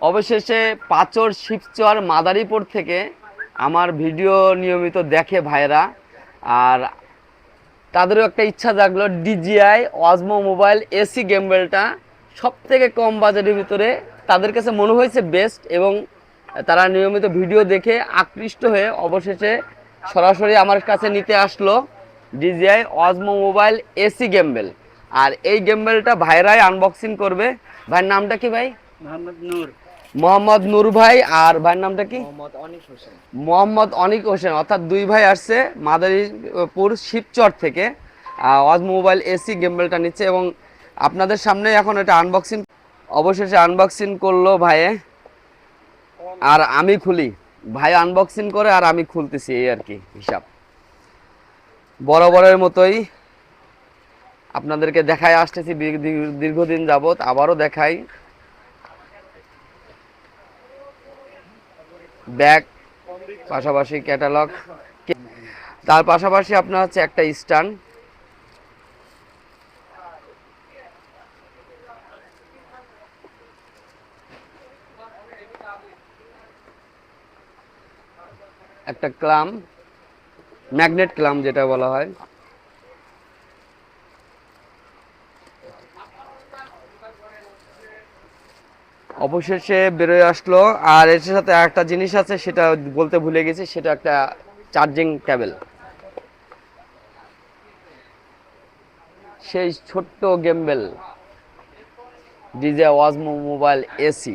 অবশেষে পাচর শিবচর মাদারীপুর থেকে আমার ভিডিও নিয়মিত দেখে ভাইরা আর তাদেরও একটা ইচ্ছা জাগলো, ডিজিআই, অজমো মোবাইল, এসি গেমবেলটা সব থেকে কম বাজেটের ভিতরে তাদের কাছে মনে হয়েছে বেস্ট এবং তারা নিয়মিত ভিডিও দেখে আকৃষ্ট হয়ে অবশেষে সরাসরি আমার কাছে নিতে আসলো DJI Osmo Mobile SE gimbal আর এই গেমবেলটা ভাইরাই আনবক্সিং করবে। ভাইয়ের নামটা কি ভাই? মোহাম্মদ নূর। মোহাম্মদ নূর ভাই আর ভাইয়ের নামটা কি? মোহাম্মদ অনিক হোসেন। অর্থাৎ দুই ভাই আসছে মাদারীপুর শিবচর থেকে। ওয়াজ মোবাইল এসি গেমবেলটা নিচ্ছে এবং আপনাদের সামনে এখন এটা আনবক্সিং অবশেষে আনবক্সিং করল ভাইয়ে। আর আমি খুলি। ভাই আনবক্সিং করে আর আমি খুলতেছি এই আর কি হিসাব। বরাবরের মতোই আপনাদেরকে দেখায় আসতেছি দীর্ঘ- দীর্ঘ- দীর্ঘদিন যাবত আবারও দেখাই। ব্যাগ, পাশাপাশি ক্যাটালগ। তার পাশাপাশি আপনার হচ্ছে একটা স্ট্যান্ড। একটা ক্লাম, ম্যাগনেট ক্লাম যেটা বলা হয়। অবশেষে বেরোয় আসলো, আর এর সাথে একটা জিনিস আছে, সেটা বলতে ভুলে গেছি, সেটা একটা চার্জিং কেবল সেই ছোট্ট gimbal DJI Osmo Mobile SE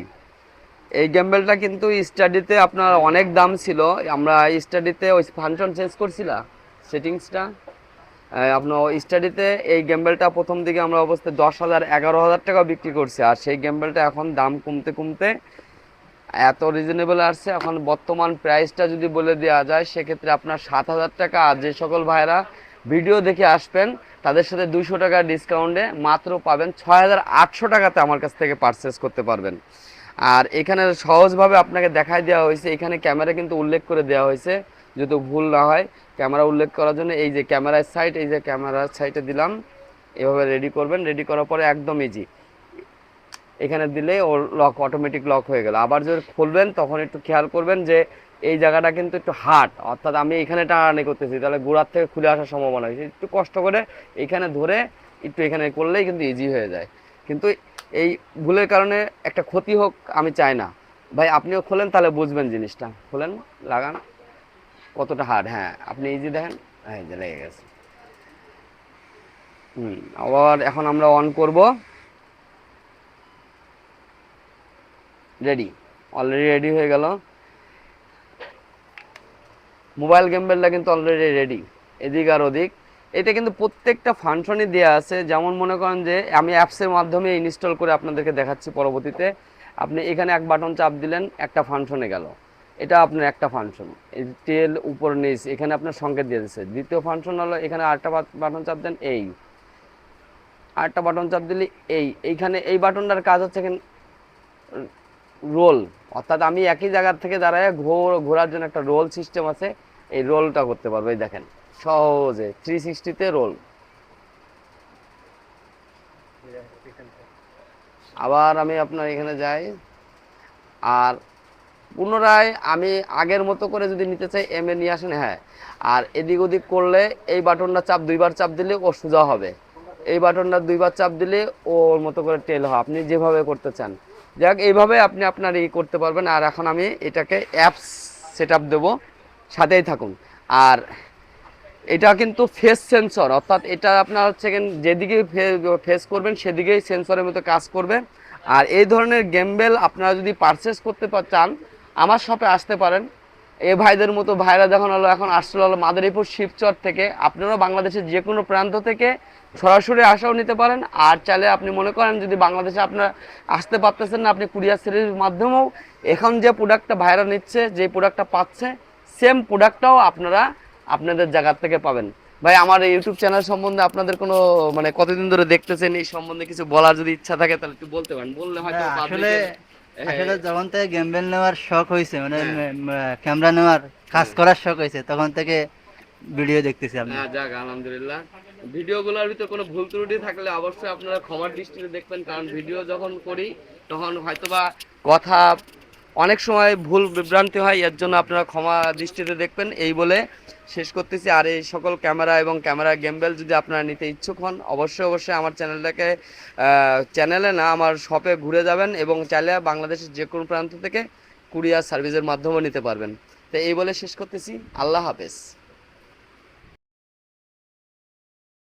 এই গেমবেলটা কিন্তু স্টাডিতে আপনার অনেক দাম ছিল, আমরা স্টাডিতে ওই ফাংশন চেঞ্জ করছিলাম সেটিংসটা আপনার স্টাডিতে এই গেমবেলটা প্রথম দিকে আমরা অবস্থায় দশ হাজার এগারো হাজার টাকা বিক্রি করছি। আর সেই গেমবেলটা এখন দাম কমতে কমতে এত রিজনেবল আসছে। এখন বর্তমান প্রাইসটা যদি বলে দেওয়া যায়, সেক্ষেত্রে আপনার সাত হাজার টাকা। আর যে সকল ভাইরা ভিডিও দেখে আসবেন, তাদের সাথে দুশো টাকা ডিসকাউন্টে মাত্র পাবেন ছয় হাজার আটশো টাকাতে আমার কাছ থেকে পারচেস করতে পারবেন। আর এখানে সহজভাবে আপনাকে দেখাই দেওয়া হয়েছে। এখানে ক্যামেরা কিন্তু উল্লেখ করে দেওয়া হয়েছে যদি ভুল না হয়। ক্যামেরা উল্লেখ করার জন্য এই যে ক্যামেরার সাইড এই যে ক্যামেরার সাইডে দিলাম। এভাবে রেডি করবেন। রেডি করার পরে একদম ইজি এখানে দিলে ওর লক অটোমেটিক লক হয়ে গেল। আবার যদি খুলবেন, তখন একটু খেয়াল করবেন যে এই জায়গাটা কিন্তু একটু হার্ড অর্থাৎ আমি এখানে টানাটানি করতেছি। তাহলে গোড়ার থেকে খুলে আসার সম্ভাবনা আছে একটু কষ্ট করে এখানে ধরে একটু এখানে করলেই কিন্তু ইজি হয়ে যায়। কিন্তু এই ভুলের কারণে একটা ক্ষতি হোক, আমি চাই না। ভাই, আপনিও খোলেন, তাহলে বুঝবেন জিনিসটা। খোলেন, লাগান। কতটা হার্ড হ্যাঁ আপনি ইজি দেখেন হ্যাঁ যে লেগে গেছে। হুম, আবার এখন আমরা অন করব। রেডি অলরেডি রেডি হয়ে গেল। মোবাইল গেমবেলটা কিন্তু অলরেডি রেডি এদিক আর ওদিক। এটা কিন্তু প্রত্যেকটা ফাংশনই দেওয়া আছে। যেমন মনে করেন যে, আমি অ্যাপসের মাধ্যমে ইনস্টল করে আপনাদেরকে দেখাচ্ছি পরবর্তীতে। আপনি এখানে এক বাটন চাপ দিলেন, একটা ফাংশনে গেল। এটা আপনার একটা ফাংশন তেল উপর নিচ, এখানে আপনার সংকেত দিয়ে দিচ্ছে দ্বিতীয় ফাংশন হলো, এখানে আরেকটা বাটন চাপ দেন, এই। আরেকটা বাটন চাপ দিলে, এই। এইখানে এই বাটনটার কাজ হচ্ছে এখানে রোল অর্থাৎ আমি একই জায়গা থেকে দাঁড়ায় ঘোর, ঘোরার জন্য একটা রোল সিস্টেম আছে, এই রোলটা করতে পারব, এই দেখেন। সহজে থ্রি সিক্সটিতে রোল আবার আমি আপনার এখানে যাই, আর পুনরায় আমি আগের মতো করে যদি নিতে চাই এম এ নিয়ে আসেন হ্যাঁ। আর এদিক ওদিক করলে এই বাটনটা চাপ, দুইবার চাপ দিলে ও সোজা হবে। এই বাটনটা দুইবার চাপ দিলে ওর মতো করে টেল হয় আপনি যেভাবে করতে চান। যাক, এইভাবে আপনি আপনার ই করতে পারবেন। আর এখন আমি এটাকে অ্যাপস সেট আপ দেবো। সাথেই থাকুন। আর এটা কিন্তু ফেস সেন্সর অর্থাৎ এটা আপনার হচ্ছে যেদিকে ফেস করবেন, সেদিকেই সেন্সরের মতো কাজ করবে। আর এই ধরনের গেমবেল আপনারা যদি পারচেস করতে চান আমার শপে আসতে পারেন। এই ভাইদের মতো ভাইরা যখন হলো এখন আসলে হলো মাদারীপুর শিবচর থেকে। আপনারাও বাংলাদেশের যে কোনো প্রান্ত থেকে সরাসরি আসাও নিতে পারেন। আর চাইলে আপনি মনে করেন যদি বাংলাদেশে আপনারা আসতে পারতেছেন না আপনি কুরিয়ার সিরিজের মাধ্যমেও এখন যে প্রোডাক্টটা ভাইরা নিচ্ছে যে প্রোডাক্টটা পাচ্ছে সেম প্রোডাক্টটাও আপনারা আপনাদের জায়গা থেকে পাবেন। ভাই আমার ইউটিউব চ্যানেল সম্বন্ধে আপনাদের কোনো মানে কতদিন ধরে দেখতেছেন এই সম্বন্ধে কিছু বলার যদি ইচ্ছা থাকে তাহলে একটু বলতে পারেন। বললে হয়তো আসলে হ্যাঁ, আসলে যখন থেকে গেমবেল নেওয়ার শখ হয়েছে মানে হ্যাঁ। ক্যামেরা নেওয়ার কাজ করার শখ হয়েছে তখন থেকে ভিডিও দেখতেছি আপনি হ্যাঁ যাক আলহামদুলিল্লাহ। ভিডিও ভিডিওগুলোর ভিতর কোনো ভুল ত্রুটি থাকলে অবশ্যই আপনারা ক্ষমার দৃষ্টিতে দেখবেন কারণ ভিডিও যখন করি তখন হয়তোবা কথা অনেক সময় ভুল বিভ্রান্তি হয়, এর জন্য আপনারা ক্ষমা দৃষ্টিতে দেখবেন। এই বলে শেষ করতেছি। আর এই সকল ক্যামেরা এবং ক্যামেরা গেমবেল যদি আপনারা নিতে ইচ্ছুক হন, অবশ্যই অবশ্যই আমার চ্যানেলটাকে চ্যানেলে না, আমার শপে ঘুরে যাবেন এবং চাইলে বাংলাদেশের যে কোনো প্রান্ত থেকে কুরিয়ার সার্ভিসের মাধ্যমে নিতে পারবেন। তো এই বলে শেষ করতেছি। আল্লাহ হাফেজ।